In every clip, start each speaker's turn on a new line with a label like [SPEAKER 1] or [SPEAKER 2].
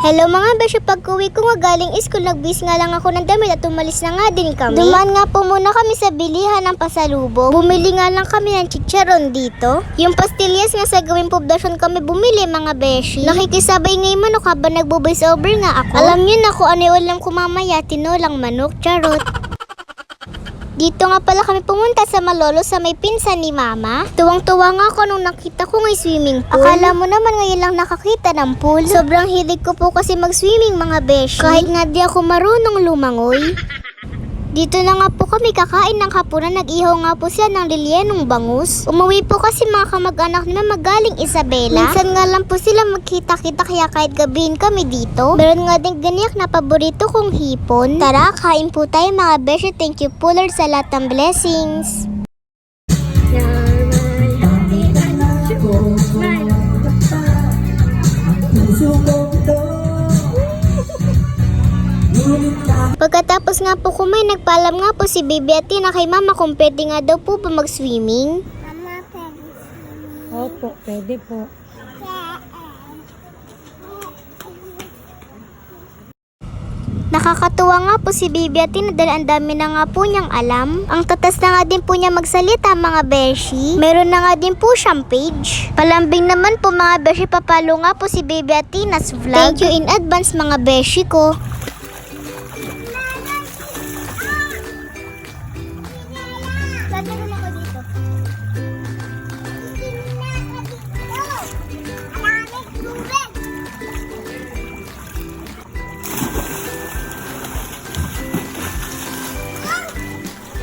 [SPEAKER 1] Hello mga besyo, pag uwi ko nga galing school, nagbis nga lang ako ng damit at umalis na nga din kami. Dumaan nga po muna kami sa bilihan ng pasalubong. Bumili nga lang kami ng chicharon dito. Yung pastillas nga sa gawing poblasyon kami bumili mga beshi. Nakikisabay nga yung manok habang nagbo-voice over nga ako. Alam niyo na kung ano yung alam ko mamaya, tinolang manok, charot. Dito nga pala kami pumunta sa Malolo sa may pinsan ni Mama. Tuwang-tuwa nga ako nung nakita ko ngay swimming pool. Akala mo naman ngayon lang nakakita ng pool. Sobrang hilig ko po kasi mag-swimming mga beshi. Kahit nga di ako marunong lumangoy. Dito na nga po kami kakain ng hapunan. Nag-ihaw nga po siya ng lilyenong bangus. Umuwi po kasi mga kamag-anak na magaling Isabela. Minsan nga lang po sila magkita-kita kaya kahit gabihin kami dito. Meron nga din ganiyak na paborito kong hipon. Tara, kain po tayo mga beshi. Thank you po Lord sa lahat ng blessings. Pagkatapos nga po kumain, nagpaalam nga po si Baby Ate na kay Mama kung pwede nga daw po ba mag-swimming.
[SPEAKER 2] Opo, pwede po.
[SPEAKER 1] Nakakatuwa nga po si Baby Ate na dahil ang dami na nga po niyang alam. Ang tatas na nga din po niya magsalita mga beshi. Meron na nga din po siyang page. Palambing naman po mga beshi, papalo nga po si Baby Atina's vlog. Thank you in advance mga beshi ko.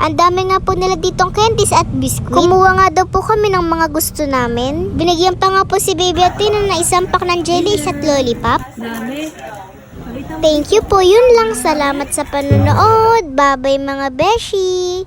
[SPEAKER 1] Ang dami nga po nila ditong candies at biscuit. Kumuha nga daw po kami ng mga gusto namin. Binigyan pa nga po si Baby Atina na isang pack ng jellies at lollipop. Thank you po. Yun lang. Salamat sa panonood. Bye-bye mga beshi.